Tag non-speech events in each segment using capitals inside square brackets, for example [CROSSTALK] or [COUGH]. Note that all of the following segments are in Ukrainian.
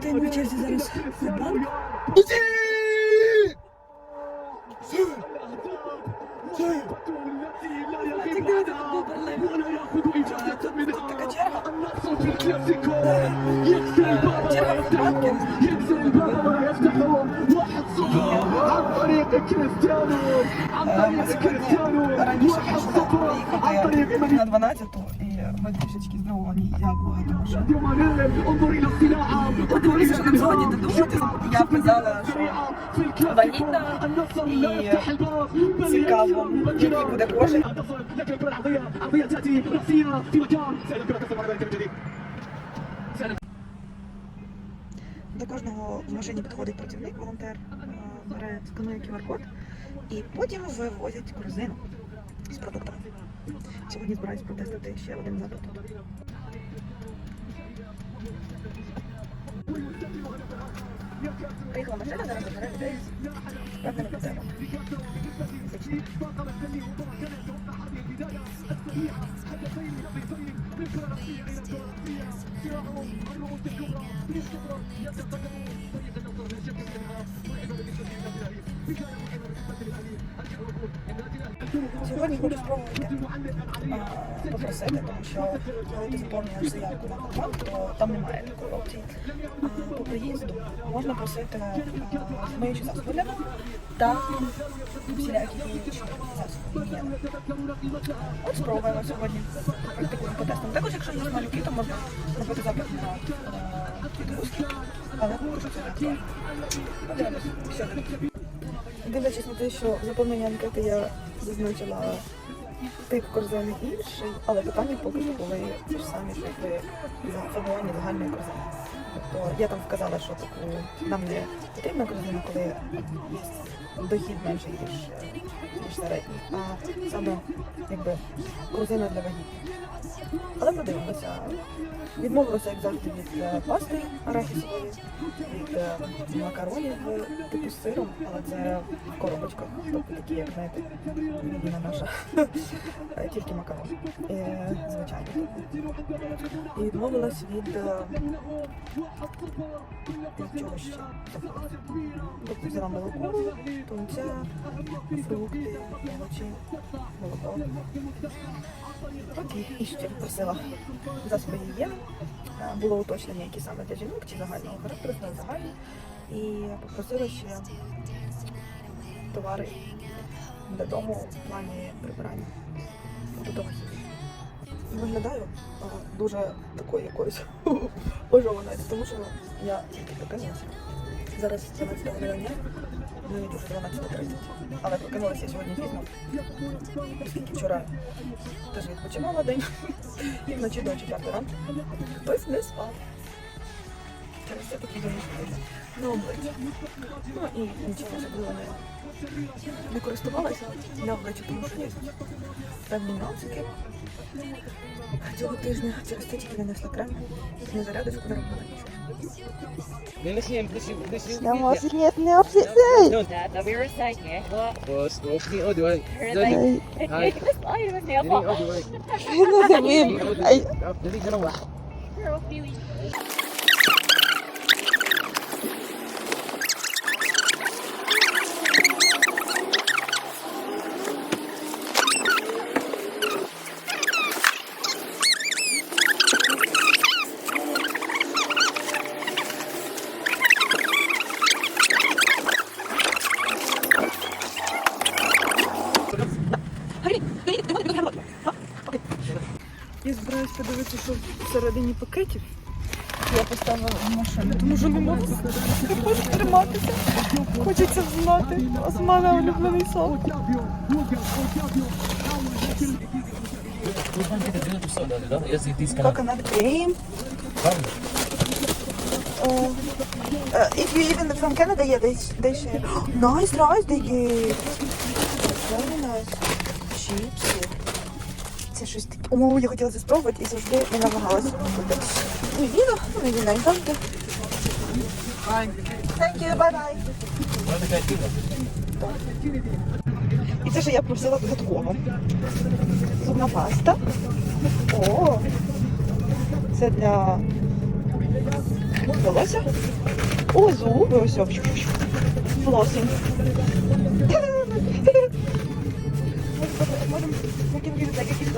Ten wycieczny zaraz bank. يكسر الباب ولا يفتحون واحد صفر عن طريق كريستيانو عن طريق كريستيانو واحد صفر عن طريق من медвежечки здоровані, я багато що. Подивилися, що нам сьогодні дадуть. Я казала, що вагітна і е, цікаво, який буде кожен. До кожного в машині підходить працівник, волонтер, е, бере, сканує QR-код і потім вивозять корзину з продуктами. Сьогодні збираюсь протестити ще один запит тут. Приїхала машина, зараз забере людей. Правда, не потрібно. Сьогодні хочу спробувати а, попросити, тому що коли ти заповнюєш заявку на банк, то там немає такої опції. А, по приїзду можна просити а, миючі засоби для ног та всілякі інші засоби. От спробуємо сьогодні практикуємо потестимо. Також, якщо є малюки, то можна робити запит на е, відгрузки, але що це не. Подивимось, що тут. Дивлячись на те, що заповнення анкети я зазначила тип корзини інший, але питання поки що були ті ж самі, що якби за загальної корзини. Тобто я там вказала, що таку нам не потрібна корзина, коли дохід менший, ніж, ніж середній, а саме якби корзина для вагітних. Але подивимося. Відмовилася, як завжди, від е, пасти арахісової, від е, макаронів типу з сиром, але це в коробочках, тобто такі, як знаєте, єдина наша, [LAUGHS] Е, тільки макарон. Звичайно. І відмовилась від, чого ще. Тобто взяла молоко, тунця, фрукти, овочі, молоко. От і просила засоби гігієни. Е, Було уточнення, які саме для жінок чи загального характеру, не загальні. І попросила ще товари для дому в плані прибирання. Дома Виглядаю е, дуже такою якоюсь [LAUGHS] ожованою, тому що я тільки прокинулася. Зараз 12 година дня, мені дуже 12.30. Але прокинулася сьогодні пізно, оскільки вчора теж відпочивала день і вночі до 4 ранку. Хтось не спав. Через це такі заміщення на обличчя. Ну і нічого особливо не, не користувалася на обличчя, тому що є певні нюансики. Цього тижня через це тільки нанесла крем, не зарядочку не робила нічого. Нанесем, плюсів, плюсів. нет, не обсідай! That, that we were saying, yeah. Well, Ось, ось, ні, одягай. her Дай. like, Hi. this Всередині пакетів. Я поставила в машину, тому що не можу не можу триматися. Хочеться знати. В улюблений сок. Coconut cream. Uh, uh, if you even from Canada, yeah, they they share. nice rice they give. Very nice. Чіпси. Це щось таке. О, я хотіла це спробувати і завжди не намагалася. Ну, їду, ну, не знаю, завжди. Thank you, bye-bye. І це, що я просила додатково. Зубна паста. О, це для волосся. О, зуби, ось ось. Волосся. Можемо викинути так якийсь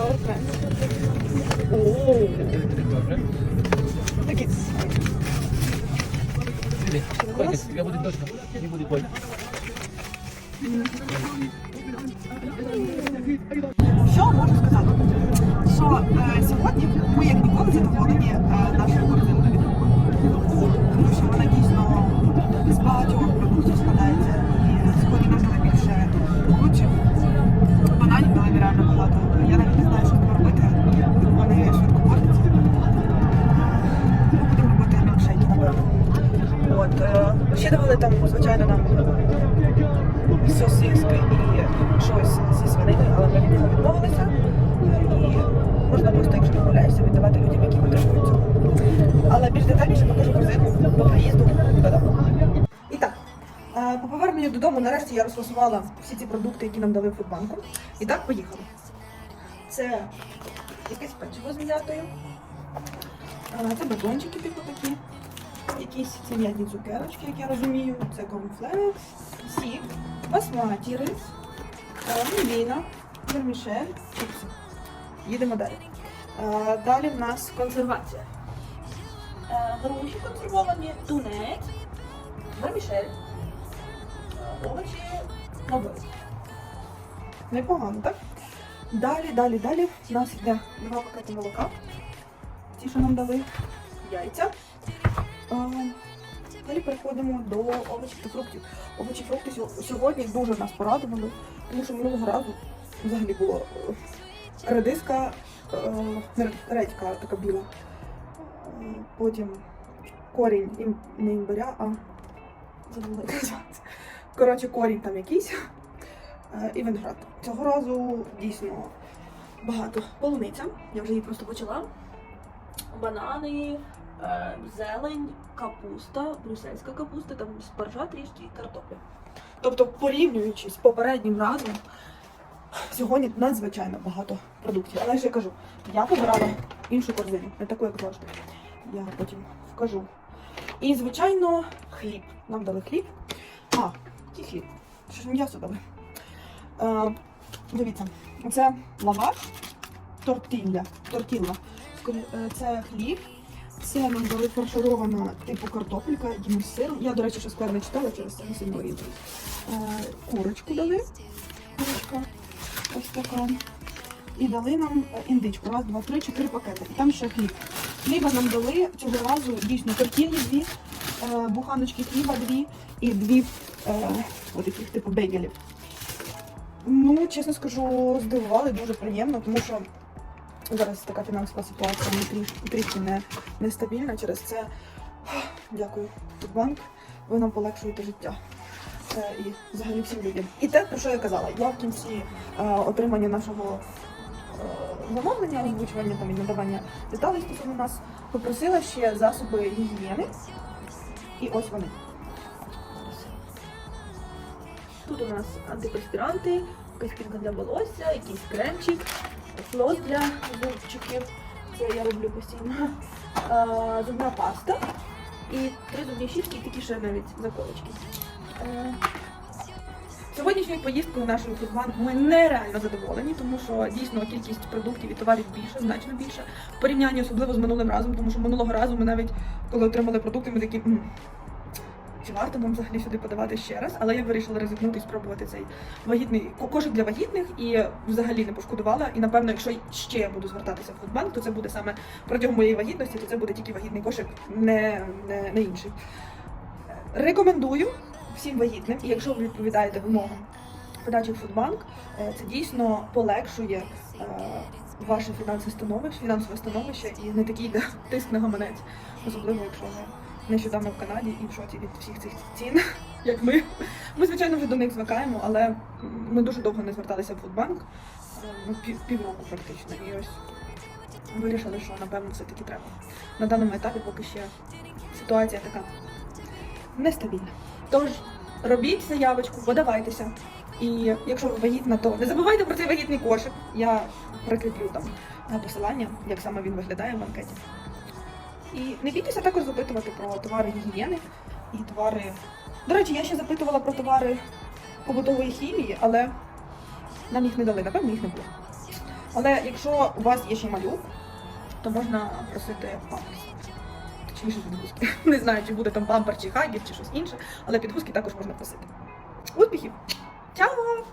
відмовилися. І можна просто, якщо відмовляєшся, віддавати людям, які потребують цього. Але більш детальніше покажу корзину по приїзду додому. І так, е, по поверненню додому нарешті я розфасувала всі ці продукти, які нам дали в фудбанку. І так, поїхали. Це якесь печиво з м'ятою. Е, Це батончики, типу такі. Якісь це м'ятні цукерочки, як я розумію. Це корнфлекс, сік, басматі рис, е, мівіна, вермішель. Їдемо далі. Е, Далі в нас консервація. Е, Груші консервовані, тунець, вермішель, е, овочі, мобили. Непогано, так? Далі, далі, далі. У нас йде два пакети молока. Ті, що нам дали яйця. Далі переходимо до овочів та фруктів. Овочі фрукти сьогодні дуже нас порадували, тому що минулого разу взагалі було е, редиска, е, редька така біла. Потім корінь ім- не імбиря, а забула. Коротше, корінь там якийсь е, і виноград. Цього разу дійсно багато полуниця. Я вже її просто почала. Банани, зелень, капуста, брюссельська капуста, там спаржа трішки і картопля. Тобто, порівнюючи з попереднім разом, сьогодні надзвичайно багато продуктів. Але ж я кажу, я вибирала іншу корзину, не таку, як завжди. Я потім вкажу. І, звичайно, хліб. Нам дали хліб. А, який хліб? Що ж м'ясо дали? Е, дивіться, це лаваш, тортілля, тортілла. Е, Це хліб. Це нам дали фарширована типу картопелька, якимось сиром. Я, до речі, ще склад не читала, через це не сильно орієнтуюсь. Е, Курочку дали. Курочка ось така. І дали нам е, індичку. Раз, два, три, чотири пакети. І там ще хліб. Хліба нам дали цього разу дійсно тортілі дві, е, буханочки хліба дві і дві е, таких типу бейгелів. Ну, чесно скажу, здивували дуже приємно, тому що зараз така фінансова ситуація трішки, трішки не, нестабільна. Через це дякую, Фудбанк. Ви нам полегшуєте життя. Е, і взагалі всім людям. І те, про що я казала, я в кінці е, отримання нашого е, замовлення, озвучування там і надавання деталей стосовно нас, попросила ще засоби гігієни. І ось вони. Тут у нас антиперспіранти, якась пінка для волосся, якийсь кремчик, флос для зубчиків. Це я роблю постійно. Зубна паста і три зубні щітки, і такі ще навіть заколочки. Е, Сьогоднішньою поїздкою нашою фудбанк ми нереально задоволені, тому що дійсно кількість продуктів і товарів більше, значно більше. В порівнянні особливо з минулим разом, тому що минулого разу ми навіть коли отримали продукти, ми такі. Чи варто нам взагалі сюди подавати ще раз? Але я вирішила ризикнути і спробувати цей вагітний кошик для вагітних і взагалі не пошкодувала. І напевно, якщо ще я буду звертатися в фудбанк, то це буде саме протягом моєї вагітності, то це буде тільки вагітний кошик, не, не, не інший. Рекомендую всім вагітним, якщо ви відповідаєте вимогам подачі в фудбанк, е, це дійсно полегшує е, ваше фінансове становище, фінансове становище і не такий тиск на гаманець, особливо якщо ви нещодавно в Канаді і в шоці від всіх цих цін, [LAUGHS] як ми. Ми, звичайно, вже до них звикаємо, але ми дуже довго не зверталися в фудбанк, е, ну, пів, півроку практично. І ось вирішили, що напевно все-таки треба. На даному етапі поки ще ситуація така нестабільна. Тож робіть заявочку, подавайтеся. І якщо ви вагітна, то не забувайте про цей вагітний кошик. Я прикріплю там е, посилання, як саме він виглядає в анкеті. І не бійтеся також запитувати про товари гігієни і товари. До речі, я ще запитувала про товари побутової хімії, але нам їх не дали, напевно, їх не було. Але якщо у вас є ще малюк, то можна просити памперс зручніше за підгузки. [LAUGHS] Не знаю, чи буде там бампер, чи хагір, чи щось інше, але підгузки також можна просити. Успіхів! Чао!